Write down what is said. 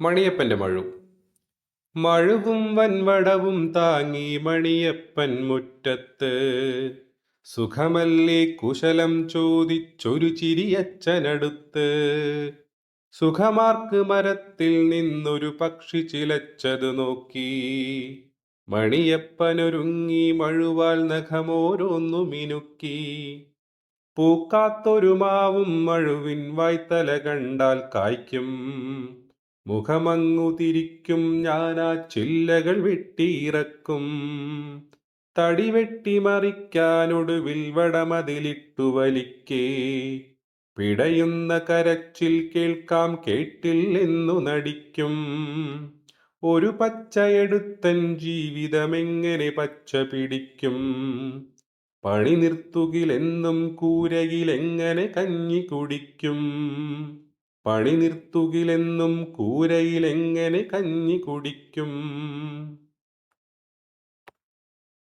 മണിയപ്പന്റെ മഴു. മഴുവും വൻവടവും താങ്ങി മണിയപ്പൻ മുറ്റത്ത്. സുഖമല്ലേ കുശലം ചോദിച്ചൊരു ചിരിയച്ചനടുത്ത്. സുഖമാർക്ക് മരത്തിൽ നിന്നൊരു പക്ഷി ചിലച്ചത് നോക്കി. മണിയപ്പനൊരുങ്ങി മഴുവാൽ നഖമോരോന്നു മിനുക്കി. പൂക്കാത്തൊരു മാവും മഴുവിൻ വായ്ത്തല കണ്ടാൽ കായ്ക്കും. മുഖമങ്ങു തിരിക്കും ഞാനാ ചില്ലകൾ വെട്ടിയിറക്കും. തടി വെട്ടി മറിക്കാനൊടുവിൽ വടമതിലിട്ടു വലിക്കേ. പിടയുന്ന കരച്ചിൽ കേൾക്കാം കേട്ടില്ലെന്നു നടിക്കും. ഒരു പച്ചയെടുത്തൻ ജീവിതമെങ്ങനെ പച്ച പിടിക്കും. പണി നിർത്തുകിലെന്നും കൂരയിലെങ്ങനെ കഞ്ഞി കുടിക്കും. പണി നിർത്തുകിലെന്നും കൂരയിലെങ്ങനെ കഞ്ഞി കുടിക്കും?